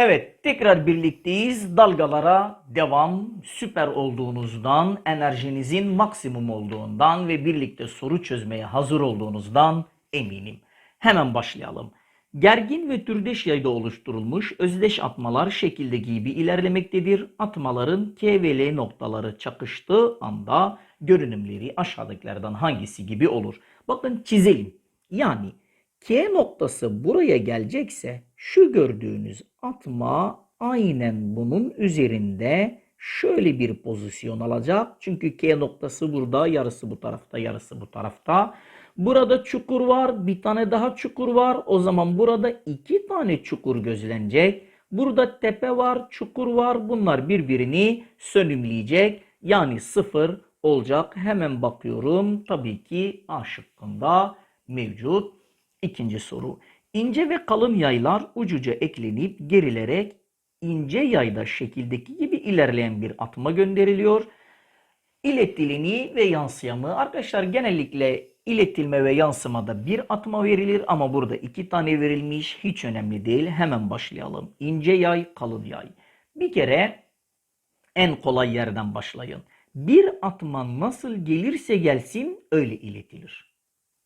Evet, tekrar birlikteyiz. Dalgalara devam, süper olduğunuzdan, enerjinizin maksimum olduğundan ve birlikte soru çözmeye hazır olduğunuzdan eminim. Hemen başlayalım. Gergin ve türdeş yayda oluşturulmuş özdeş atmalar şekildeki gibi ilerlemektedir. Atmaların K ve L noktaları çakıştığı anda görünümleri aşağıdakilerden hangisi gibi olur? Bakın çizelim. Yani K noktası buraya gelecekse şu gördüğünüz atma aynen bunun üzerinde şöyle bir pozisyon alacak. Çünkü K noktası burada, yarısı bu tarafta, yarısı bu tarafta. Burada çukur var, bir tane daha çukur var. O zaman burada iki tane çukur gözlenecek. Burada tepe var, çukur var. Bunlar birbirini sönümleyecek. Yani sıfır olacak. Hemen bakıyorum. Tabii ki A şıkkında mevcut. İkinci soru. İnce ve kalın yaylar ucuca eklenip gerilerek ince yayda şekildeki gibi ilerleyen bir atma gönderiliyor. İletilini ve yansıyanı arkadaşlar genellikle iletilme ve yansımada bir atma verilir ama burada iki tane verilmiş hiç önemli değil. Hemen başlayalım. İnce yay, kalın yay. Bir kere en kolay yerden başlayın. Bir atma nasıl gelirse gelsin öyle iletilir.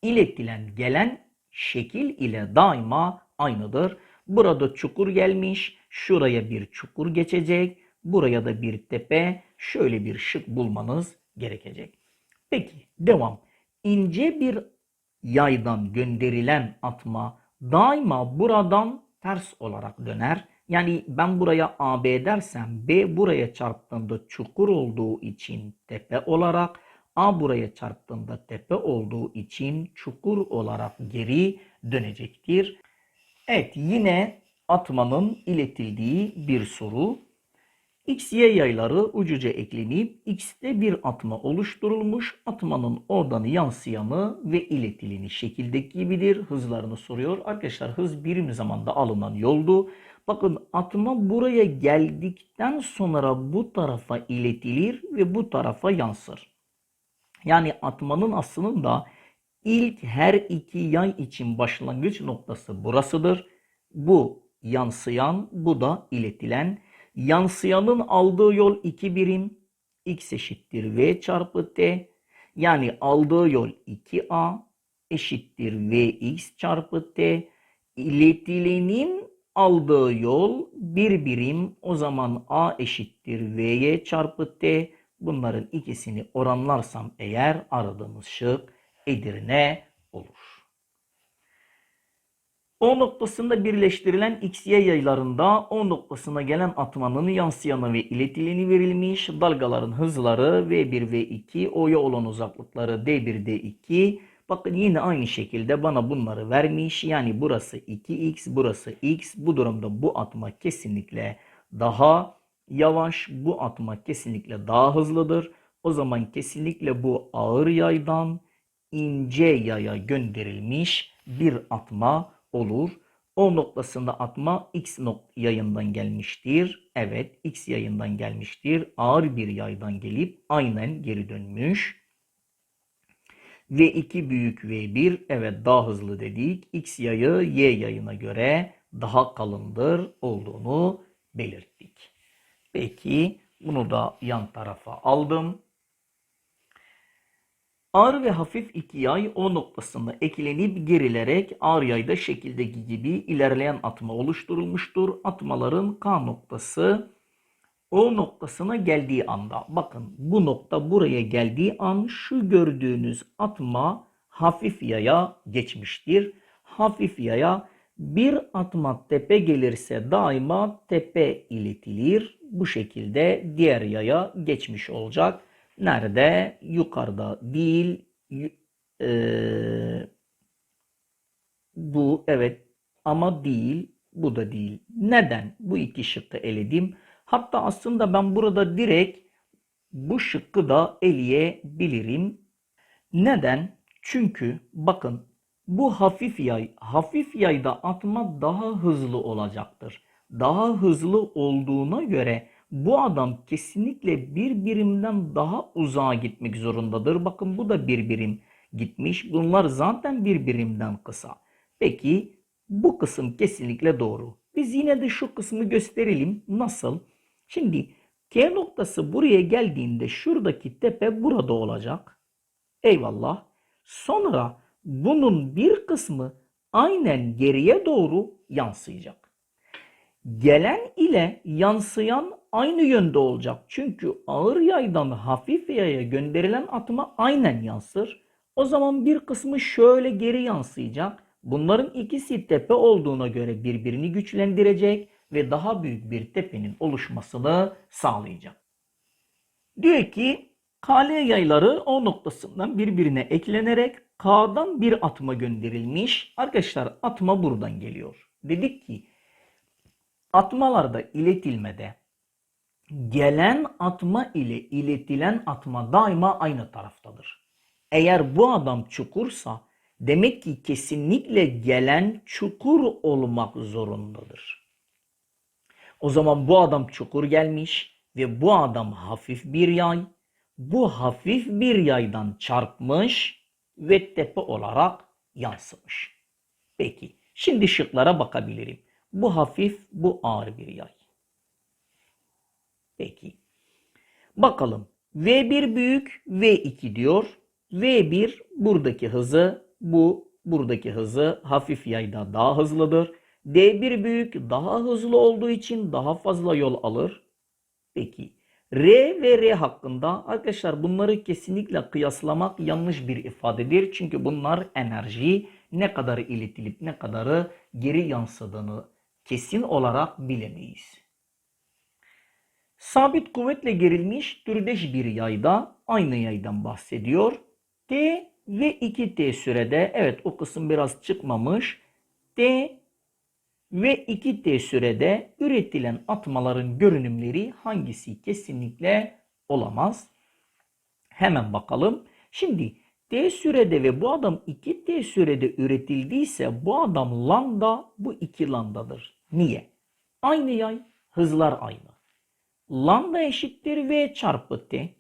İletilen gelen şekil ile daima aynıdır. Burada çukur gelmiş, şuraya bir çukur geçecek, buraya da bir tepe, şöyle bir şık bulmanız gerekecek. Peki devam. İnce bir yaydan gönderilen atma daima buradan ters olarak döner. Yani ben buraya AB dersem B buraya çarptığında çukur olduğu için tepe olarak A buraya çarptığında tepe olduğu için çukur olarak geri dönecektir. Evet yine atmanın iletildiği bir soru. X, Y yayları ucuca eklenip X'te bir atma oluşturulmuş. Atmanın oradan yansıyanı ve iletileni şekildeki gibidir. Hızlarını soruyor. Arkadaşlar hız birim zamanda alınan yoldu. Bakın atma buraya geldikten sonra bu tarafa iletilir ve bu tarafa yansır. Yani atmanın aslında ilk her iki yay için başlangıç noktası burasıdır. Bu yansıyan, bu da iletilen. Yansıyanın aldığı yol 2 birim. X eşittir V çarpı T. Yani aldığı yol 2A eşittir Vx çarpı T. İletilenin aldığı yol 1 birim. O zaman A eşittir Vy çarpı T. Bunların ikisini oranlarsam eğer aradığımız şık Edirne olur. O noktasında birleştirilen XY yaylarında O noktasına gelen atmanın yansıyanı ve iletileni verilmiş. Dalgaların hızları V1, V2, O'ya olan uzaklıkları D1, D2. Bakın yine aynı şekilde bana bunları vermiş. Yani burası 2x, burası x. Bu durumda bu atma kesinlikle daha yavaş. Bu atma kesinlikle daha hızlıdır. O zaman kesinlikle bu ağır yaydan ince yaya gönderilmiş bir atma olur. O noktasında atma X yayından gelmiştir. Evet X yayından gelmiştir. Ağır bir yaydan gelip aynen geri dönmüş. V2 büyük V1 evet daha hızlı dedik. X yayı Y yayına göre daha kalındır olduğunu belirttik. Peki bunu da yan tarafa aldım. Ağır ve hafif iki yay O noktasında eklenip gerilerek ağır yayda şekildeki gibi ilerleyen atma oluşturulmuştur. Atmaların K noktası O noktasına geldiği anda bakın bu nokta buraya geldiği an şu gördüğünüz atma hafif yaya geçmiştir. Hafif yaya bir atma tepe gelirse daima tepe iletilir. Bu şekilde diğer yaya geçmiş olacak. Nerede? Yukarıda değil. Ee, bu evet ama değil. Bu da değil. Neden? Bu iki şıkkı eledim. Hatta aslında ben burada direkt bu şıkkı da eleyebilirim. Neden? Çünkü bakın bu hafif yay, hafif yayda atma daha hızlı olacaktır. Daha hızlı olduğuna göre bu adam kesinlikle bir birimden daha uzağa gitmek zorundadır. Bakın bu da bir birim gitmiş. Bunlar zaten bir birimden kısa. Peki bu kısım kesinlikle doğru. Biz yine de şu kısmı gösterelim. Nasıl? Şimdi K noktası buraya geldiğinde şuradaki tepe burada olacak. Eyvallah. Sonra bunun bir kısmı aynen geriye doğru yansıyacak. Gelen ile yansıyan aynı yönde olacak. Çünkü ağır yaydan hafif yaya gönderilen atma aynen yansır. O zaman bir kısmı şöyle geri yansıyacak. Bunların ikisi tepe olduğuna göre birbirini güçlendirecek ve daha büyük bir tepenin oluşmasını sağlayacak. Diyor ki KL yayları O noktasından birbirine eklenerek K'dan bir atma gönderilmiş. Arkadaşlar atma buradan geliyor. Dedik ki atmalarda iletilmede gelen atma ile iletilen atma daima aynı taraftadır. Eğer bu adam çukursa demek ki kesinlikle gelen çukur olmak zorundadır. O zaman bu adam çukur gelmiş ve bu adam hafif bir yay. Bu hafif bir yaydan çarpmış ve olarak yansımış. Peki şimdi şıklara bakabilirim. Bu hafif, bu ağır bir yay. Peki. Bakalım. V1 büyük, V2 diyor. V1 buradaki hızı, bu buradaki hızı hafif yayda daha hızlıdır. D1 büyük daha hızlı olduğu için daha fazla yol alır. Peki. R ve R hakkında arkadaşlar bunları kesinlikle kıyaslamak yanlış bir ifadedir. Çünkü bunlar enerji ne kadar iletilip ne kadarı geri yansıdığını kesin olarak bilemeyiz. Sabit kuvvetle gerilmiş türdeş bir yayda aynı yaydan bahsediyor. T ve 2T sürede evet o kısım biraz çıkmamış. T ve 2T sürede üretilen atmaların görünümleri hangisi kesinlikle olamaz? Hemen bakalım. Şimdi T sürede ve bu adam 2T sürede üretildiyse bu adam lambda bu 2 lambdadır. Niye? Aynı yay, hızlar aynı. Lambda eşittir V çarpı T.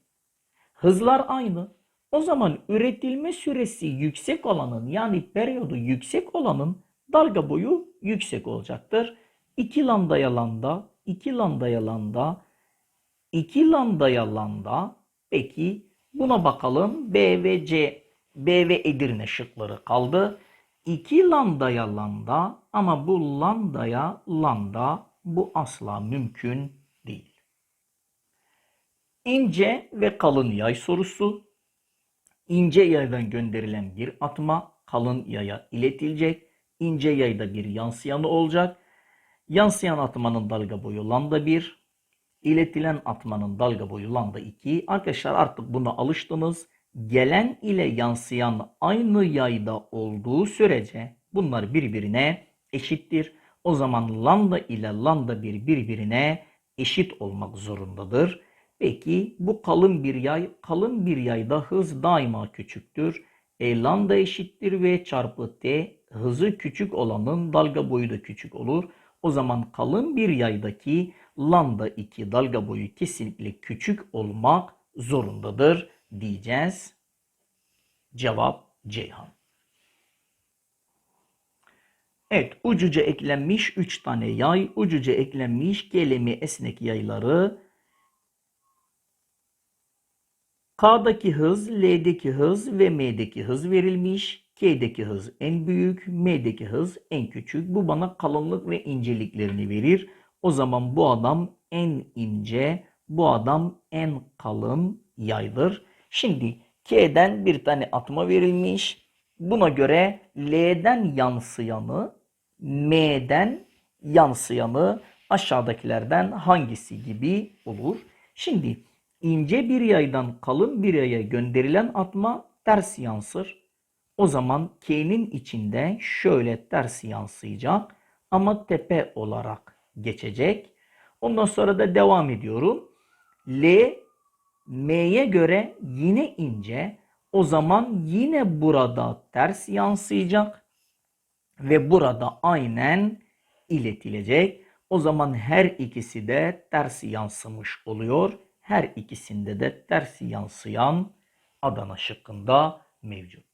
Hızlar aynı. O zaman üretilme süresi yüksek olanın yani periyodu yüksek olanın dalga boyu yüksek olacaktır. 2 lambdaya lambda, 2 lambdaya lambda, 2 lambdaya lambda. Peki buna bakalım. B ve C, B ve Edirne şıkları kaldı. 2 lambdaya lambda ama bu lambdaya lambda bu asla mümkün değil. İnce ve kalın yay sorusu. İnce yaydan gönderilen bir atma kalın yaya iletilecek. İnce yayda bir yansıyanı olacak. Yansıyan atmanın dalga boyu lambda 1. iletilen atmanın dalga boyu lambda 2. Arkadaşlar artık buna alıştınız. Gelen ile yansıyan aynı yayda olduğu sürece bunlar birbirine eşittir. O zaman lambda ile lambda 1 birbirine eşit olmak zorundadır. Peki bu kalın bir yay, kalın bir yayda hız daima küçüktür. E, lambda eşittir v çarpı t, hızı küçük olanın dalga boyu da küçük olur. O zaman kalın bir yaydaki lambda 2 dalga boyu kesinlikle küçük olmak zorundadır diyeceğiz. Cevap Ceyhan. Evet ucuca eklenmiş 3 tane yay, ucuca eklenmiş gelemi esnek yayları K'daki hız, L'deki hız ve M'deki hız verilmiş. K'deki hız en büyük, M'deki hız en küçük. Bu bana kalınlık ve inceliklerini verir. O zaman bu adam en ince, bu adam en kalın yaydır. Şimdi K'den bir tane atma verilmiş. Buna göre L'den yansıyanı, M'den yansıyanı aşağıdakilerden hangisi gibi olur? Şimdi ince bir yaydan kalın bir yaya gönderilen atma ters yansır. O zaman K'nin içinde şöyle ters yansıyacak ama tepe olarak geçecek. Ondan sonra da devam ediyorum. L M'ye göre yine ince. O zaman yine burada ters yansıyacak ve burada aynen iletilecek. O zaman her ikisi de ters yansımış oluyor her ikisinde de tersi yansıyan Adana şıkkında mevcut.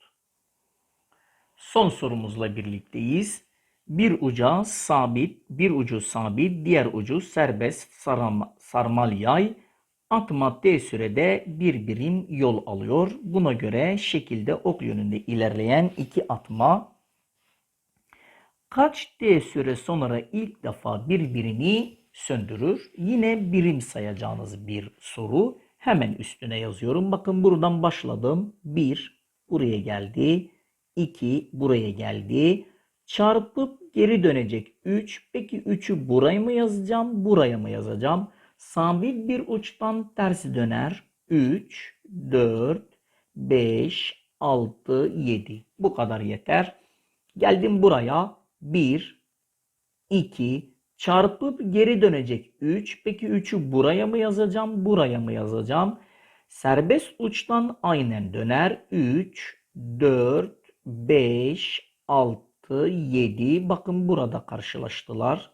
Son sorumuzla birlikteyiz. Bir uca sabit, bir ucu sabit, diğer ucu serbest saram- sarmal yay. Atma t sürede bir birim yol alıyor. Buna göre şekilde ok yönünde ilerleyen iki atma kaç t süre sonra ilk defa birbirini söndürür? Yine birim sayacağınız bir soru. Hemen üstüne yazıyorum. Bakın buradan başladım. 1 buraya geldi. 2 buraya geldi. Çarpıp geri dönecek 3. Peki 3'ü buraya mı yazacağım? Buraya mı yazacağım? Sabit bir uçtan tersi döner. 3, 4, 5, 6, 7. Bu kadar yeter. Geldim buraya. 1, 2, çarpıp geri dönecek 3. Peki 3'ü buraya mı yazacağım? Buraya mı yazacağım? Serbest uçtan aynen döner. 3, 4, 5, 6, 7. Bakın burada karşılaştılar.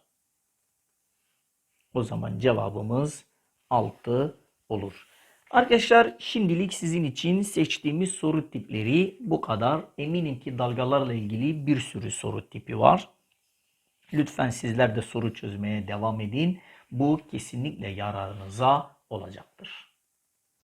O zaman cevabımız 6 olur. Arkadaşlar şimdilik sizin için seçtiğimiz soru tipleri bu kadar. Eminim ki dalgalarla ilgili bir sürü soru tipi var. Lütfen sizler de soru çözmeye devam edin. Bu kesinlikle yararınıza olacaktır.